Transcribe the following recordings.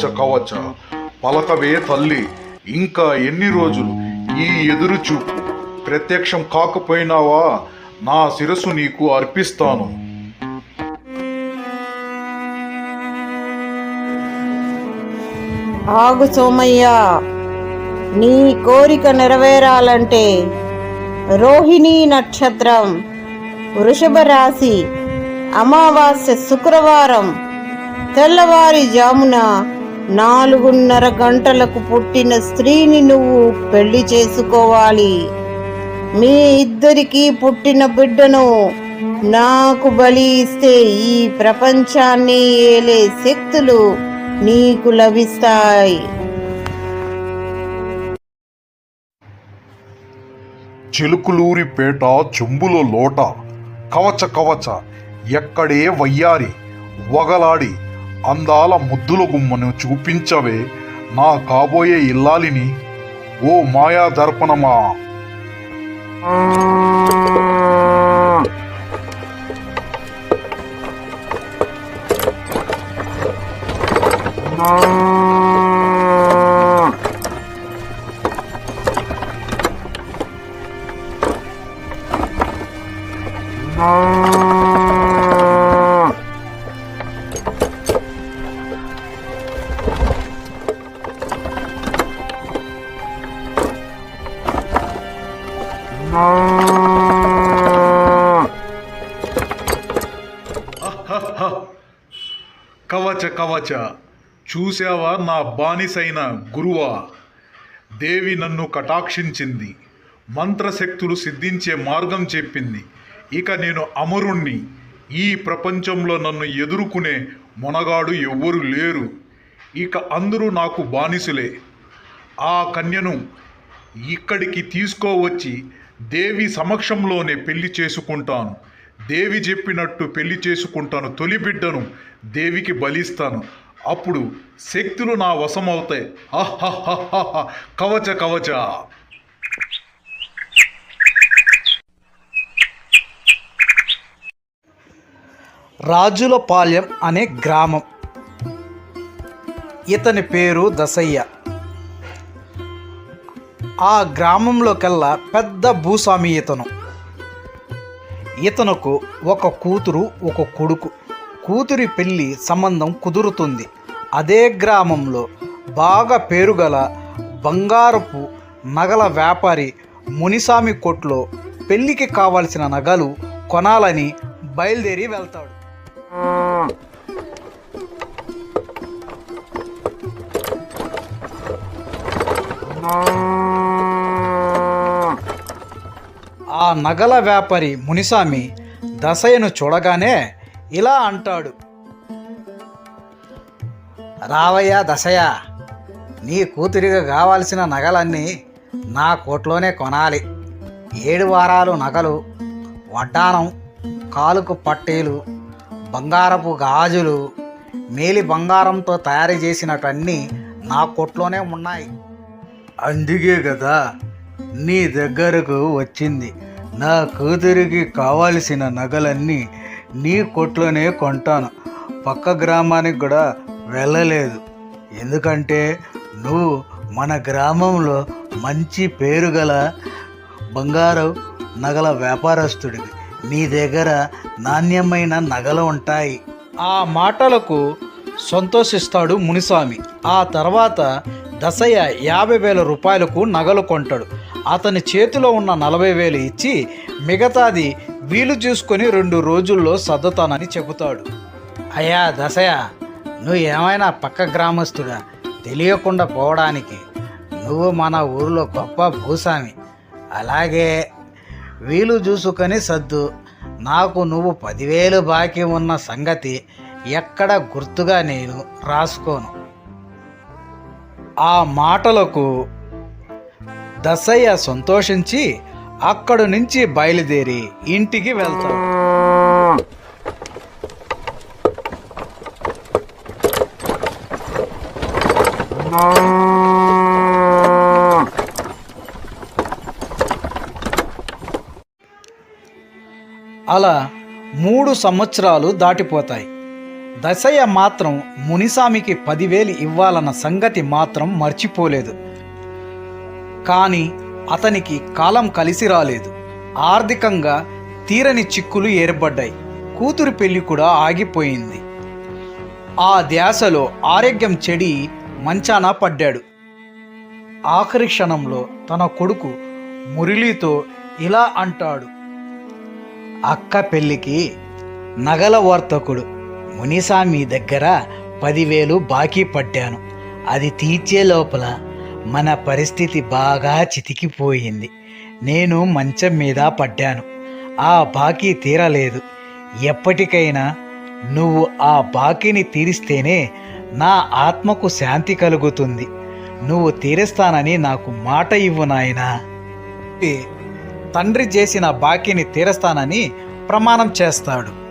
కవచ కవచ పలకవే తల్లి ఇంకా ఎన్ని రోజులు? ఈ ఎదురు చూపు. ప్రత్యక్షం కాకపోయినావా? నా శిరస్సు నీకు అర్పిస్తాను. ఆగు సోమయ్య. నీ కోరిక నెరవేరాలంటే రోహిణీ నక్షత్రం వృషభ రాశి అమావాస్య శుక్రవారం తెల్లవారి జామున నాలుగున్నర గంటలకు పుట్టిన స్త్రీని నువ్వు పెళ్ళి చేసుకోవాలి. మీ ఇద్దరికి పుట్టిన బిడ్డను నాకు బలి ఇస్తే ఈ ప్రపంచాన్ని ఏలే శక్తులు నీకు లభిస్తాయి. చిలుకులూరిపేట చెంబులో లోట. కవచ కవచ ఎక్కడే వయ్యారి వగలాడి అందాల ముద్దుల గుమ్మను చూపించవే నా కాబోయే ఇల్లాలిని ఓ మాయా దర్పణమా. కవచ. కవచ చూసావా నా బానిసైన గురువా? దేవి నన్ను కటాక్షించింది. మంత్రశక్తులు సిద్ధించే మార్గం చెప్పింది. ఇక నేను అమరుణ్ణి. ఈ ప్రపంచంలో నన్ను ఎదుర్కొనే మొనగాడు ఎవ్వరు లేరు. ఇక అందరూ నాకు బానిసులే. ఆ కన్యను ఇక్కడికి తీసుకోవచ్చి దేవి సమక్షంలోనే పెళ్ళి చేసుకుంటాను. దేవి చెప్పినట్టు పెళ్ళి చేసుకుంటాను తొలి బిడ్డను దేవికి బలిస్తాను. అప్పుడు శక్తులు నా వశమవుతాయి. ఆహాహాహాహా. కవచ కవచ. రాజులపాలెం అనే గ్రామం. ఇతని పేరు దసయ్య ఆ గ్రామంలోకెల్లా పెద్ద భూస్వామి ఇతను. ఇతనుకు ఒక కూతురు ఒక కొడుకు. కూతురి పెళ్ళి సంబంధం కుదురుతుంది. అదే గ్రామంలో బాగా పేరుగల బంగారపు నగల వ్యాపారి మునిసామి కొట్లో పెళ్ళికి కావలసిన నగలు కొనాలని బయలుదేరి వెళ్తాడు. ఆ నగల వ్యాపారి మునిసామి దశయను చూడగానే ఇలా అంటాడు. రావయ్య దశయ నీ కూతురిగా కావాల్సిన నగలన్నీ నా కోట్లోనే కొనాలి. ఏడు వారాలు నగలు వడ్డానం కాలుకు పట్టీలు బంగారపు గాజులు మేలి బంగారంతో తయారు చేసినటన్నీ నా కొట్లోనే ఉన్నాయి. అందుకే కదా నీ దగ్గరకు వచ్చింది. నా కూతురికి కావాల్సిన నగలన్నీ నీ కొట్లోనే కొంటాను. పక్క గ్రామానికి కూడా వెళ్ళలేదు. ఎందుకంటే నువ్వు మన గ్రామంలో మంచి పేరు గల బంగారు నగల వ్యాపారస్తుడివి. నీ దగ్గర నాణ్యమైన నగలు ఉంటాయి. ఆ మాటలకు సంతోషిస్తాడు మునిస్వామి. ఆ తర్వాత దశయ్య యాభై వేల రూపాయలకు నగలు కొంటాడు. అతని చేతిలో ఉన్న నలభై వేలు ఇచ్చి మిగతాది వీలు చూసుకొని రెండు రోజుల్లో సర్దుతానని చెబుతాడు. అయ్యా దశయ నువ్వు ఏమైనా పక్క గ్రామస్తుడా? తెలియకుండా పోవడానికి. నువ్వు మన ఊరిలో గొప్ప భూస్వామి. అలాగే వీలు చూసుకొని సర్దు. నాకు నువ్వు పదివేలు బాకీ ఉన్న సంగతి ఎక్కడ గుర్తుగా నేను రాసుకోను. ఆ మాటలకు దశయ్య సంతోషించి అక్కడి నుంచి బయలుదేరి ఇంటికి వెళ్తాడు. అలా మూడు సంవత్సరాలు దాటిపోతాయి. దశయ్య మాత్రం మునిసామికి పదివేలు ఇవ్వాలన్న సంగతి మాత్రం మర్చిపోలేదు. కానీ అతనికి కాలం కలిసి రాలేదు. ఆర్థికంగా తీరని చిక్కులు ఏర్పడ్డాయి. కూతురు పెళ్ళి కూడా ఆగిపోయింది. ఆ ధ్యాసలో ఆరోగ్యం చెడి మంచాన పడ్డాడు. ఆఖరి క్షణంలో తన కొడుకు మురళితో ఇలా అంటాడు. అక్క పెళ్ళికి నగల వర్తకుడు మునిసామి దగ్గర పదివేలు బాకీ పడ్డాను అది తీర్చే లోపల మన పరిస్థితి బాగా చితికిపోయింది. నేను మంచం మీద పడ్డాను. ఆ బాకీ తీరలేదు. ఎప్పటికైనా నువ్వు ఆ బాకీని తీరిస్తేనే నా ఆత్మకు శాంతి కలుగుతుంది. నువ్వు తీరుస్తానని నాకు మాట ఇవ్వు నాయనా. తండ్రి చేసిన బాకీని తీరుస్తానని ప్రమాణం చేస్తాడు.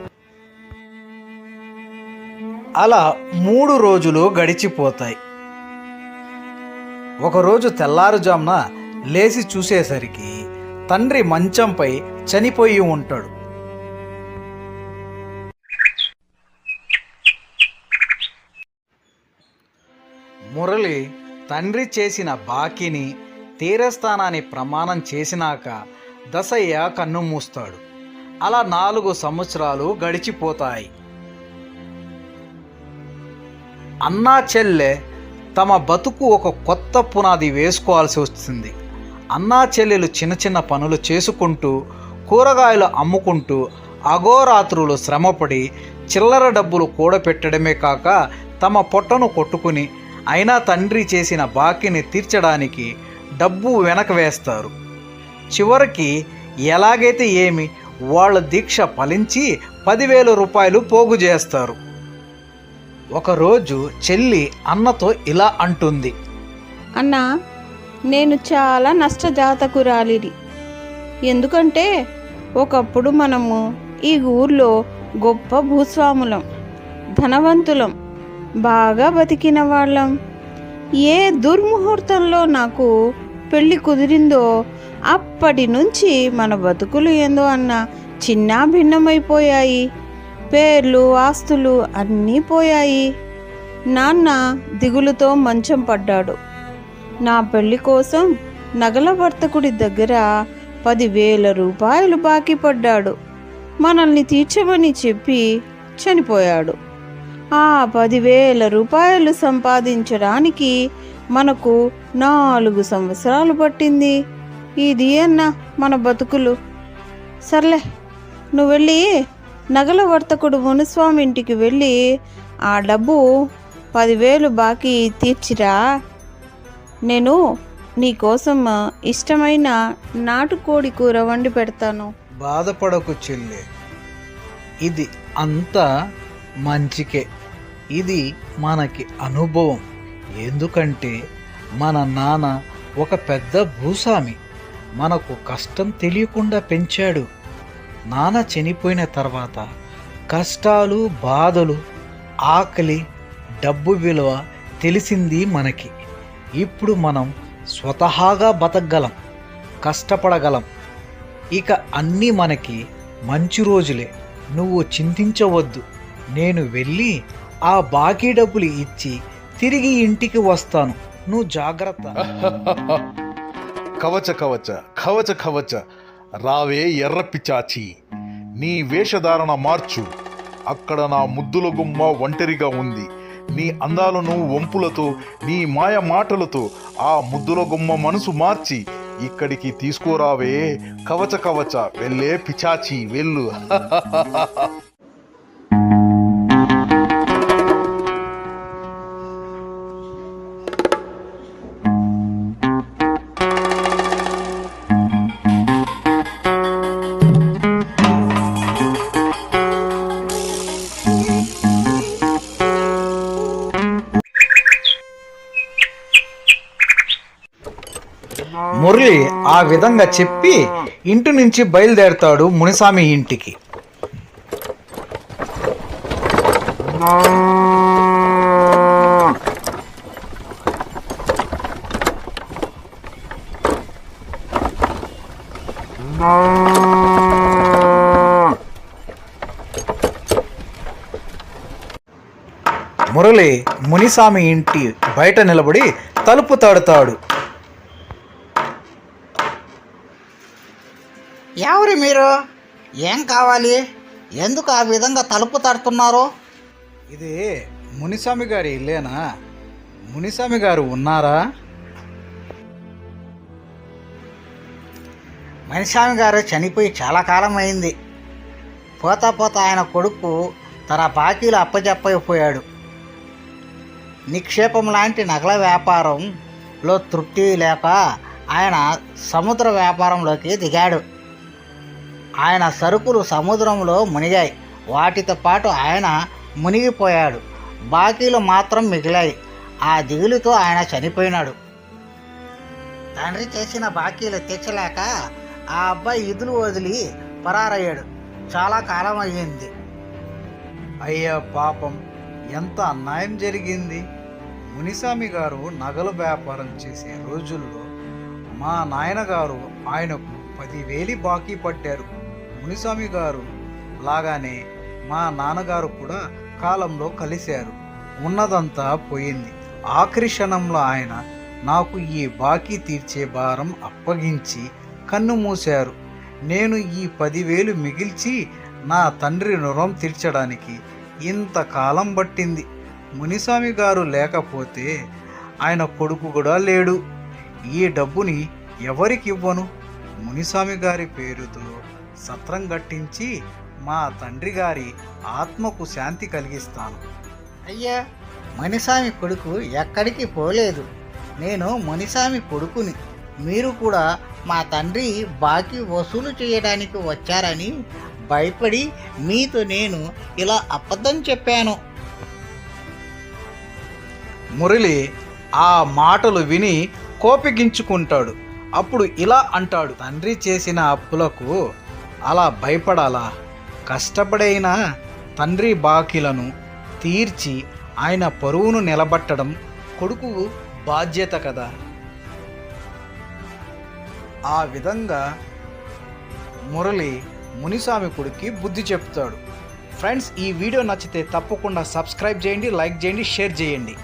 అలా మూడు రోజులు గడిచిపోతాయి. ఒకరోజు తెల్లారుజామున లేచి చూసేసరికి తండ్రి మంచంపై చనిపోయి ఉంటాడు. మురళి తండ్రి చేసిన బాకీని తీరస్థానాన్ని ప్రమాణం చేసినాక దశయ్య కన్ను మూస్తాడు. అలా నాలుగు సంవత్సరాలు గడిచిపోతాయి. అన్నా చెల్లె తమ బతుకు ఒక కొత్త పునాది వేసుకోవాల్సి వస్తుంది. అన్నా చెల్లెలు చిన్న చిన్న పనులు చేసుకుంటూ కూరగాయలు అమ్ముకుంటూ అగోరాత్రులు శ్రమపడి చిల్లర డబ్బులు కూడపెట్టడమే కాక తమ పొట్టను కొట్టుకుని అయినా తండ్రి చేసిన బాకీని తీర్చడానికి డబ్బు వెనక వేస్తారు. చివరికి ఎలాగైతే ఏమి వాళ్ళ దీక్ష ఫలించి పదివేల రూపాయలు పోగు చేస్తారు. ఒకరోజు చెల్లి అన్నతో ఇలా అంటుంది. అన్నా నేను చాలా నష్టజాతకురాలిని. ఎందుకంటే ఒకప్పుడు మనము ఈ ఊర్లో గొప్ప భూస్వాములం ధనవంతులం బాగా బతికిన వాళ్ళం. ఏ దుర్ముహూర్తంలో నాకు పెళ్ళి కుదిరిందో అప్పటి నుంచి మన బతుకులు ఏందో అన్న చిన్నా భిన్నమైపోయాయి పేర్లు ఆస్తులు అన్నీ పోయాయి. నాన్న దిగులుతో మంచం పడ్డాడు. నా పెళ్ళి కోసం నగల వర్తకుడి దగ్గర పదివేల రూపాయలు బాకీ పడ్డాడు. మనల్ని తీర్చమని చెప్పి చనిపోయాడు. ఆ పదివేల రూపాయలు సంపాదించడానికి మనకు నాలుగు సంవత్సరాలు పట్టింది. ఇది అన్న మన బతుకులు. సర్లే నువ్వు వెళ్ళి నగల వర్తకుడు మునుస్వామి ఇంటికి వెళ్ళి ఆ డబ్బు పదివేలు బాకీ తీర్చిరా. నేను నీకోసం ఇష్టమైన నాటుకోడి కూర వండి పెడతాను. బాధపడకు చెల్లి. ఇది అంతా మంచికే. ఇది మనకి అనుభవం. ఎందుకంటే మన నాన్న ఒక పెద్ద భూస్వామి. మనకు కష్టం తెలియకుండా పెంచాడు. నాన్న చనిపోయిన తర్వాత కష్టాలు బాధలు ఆకలి డబ్బు విలువ తెలిసింది మనకి. ఇప్పుడు మనం స్వతహాగా బతకగలం కష్టపడగలం. ఇక అన్నీ మనకి మంచి రోజులే. నువ్వు చింతించవద్దు. నేను వెళ్ళి ఆ బాకీ డబ్బులు ఇచ్చి తిరిగి ఇంటికి వస్తాను. నువ్వు జాగ్రత్త. కవచ కవచ కవచ కవచ. రావే ఎర్ర పిచాచి. నీ వేషధారణ మార్చు. అక్కడ నా ముద్దుల గుమ్మ ఒంటరిగా ఉంది. నీ అందాలను వంపులతో నీ మాయ మాటలతో ఆ ముద్దుల గుమ్మ మనసు మార్చి ఇక్కడికి తీసుకురావే. కవచ కవచ వెళ్ళే పిచాచి వెళ్ళు. మురళి ఆ విధంగా చెప్పి ఇంటి నుంచి బయలుదేరతాడు మునిస్వామి ఇంటికి. మురళి మునిస్వామి ఇంటి బయట నిలబడి తలుపు తాడుతాడు. ఎవరి మీరు? ఏం కావాలి? ఎందుకు ఆ విధంగా తలుపు తడుతున్నారు? ఇది మునిస్వామి గారి ఇల్లేనా? మునిస్వామి గారు ఉన్నారా? మణిస్వామి గారు చనిపోయి చాలా కాలం అయింది పోతా పోతా ఆయన కొడుకు తన బాకీలు అప్పచెప్పైపోయాడు నిక్షేపం లాంటి నగల వ్యాపారంలో తృప్తి లేక ఆయన సముద్ర వ్యాపారంలోకి దిగాడు. ఆయన సరుకులు సముద్రంలో మునిగాయి. వాటితో పాటు ఆయన మునిగిపోయాడు. బాకీలు మాత్రం మిగిలాయి. ఆ దిగులుతో ఆయన చనిపోయినాడు. తండ్రి చేసిన బాకీలు తీర్చలేక ఆ అబ్బాయి ఇదులు వదిలి పరారయ్యాడు. చాలా కాలం అయ్యింది అయ్యా పాపం ఎంత అన్యాయం జరిగింది. మునిస్వామి గారు నగలు వ్యాపారం చేసే రోజుల్లో మా నాయనగారు ఆయనకు పదివేలి బాకీ పట్టారు. మునిస్వామి గారు లాగానే మా నాన్నగారు కూడా కాలంలో కలిశారు. ఉన్నదంతా పోయింది. ఆఖరి క్షణంలో ఆయన నాకు ఈ బాకీ తీర్చే భారం అప్పగించి కన్ను మూశారు. నేను ఈ పదివేలు మిగిల్చి నా తండ్రి రుణం తీర్చడానికి ఇంతకాలం పట్టింది. మునిస్వామి గారు లేకపోతే ఆయన కొడుకు కూడా లేడు. ఈ డబ్బుని ఎవరికి ఇవ్వను? మునిస్వామి గారి పేరుతో సత్రం కట్టించి మా తండ్రి గారి ఆత్మకు శాంతి కలిగిస్తాను. అయ్యా మణిస్వామి కొడుకు ఎక్కడికి పోలేదు. నేను మణిస్వామి కొడుకుని. మీరు కూడా మా తండ్రి బాకీ వసూలు చేయడానికి వచ్చారని భయపడి మీతో నేను ఇలా అబద్ధం చెప్పాను. మురళి ఆ మాటలు విని కోపిగించుకుంటాడు. అప్పుడు ఇలా అంటాడు తండ్రి చేసిన అప్పులకు అలా భయపడాలా? కష్టపడైన తండ్రి బాకీలను తీర్చి ఆయన పరువును నిలబట్టడం కొడుకు బాధ్యత కదా? ఆ విధంగా మురళి మునిస్వామి కొడుక్కి బుద్ధి చెప్తాడు. ఫ్రెండ్స్ ఈ వీడియో నచ్చితే తప్పకుండా సబ్స్క్రైబ్ చేయండి లైక్ చేయండి షేర్ చేయండి.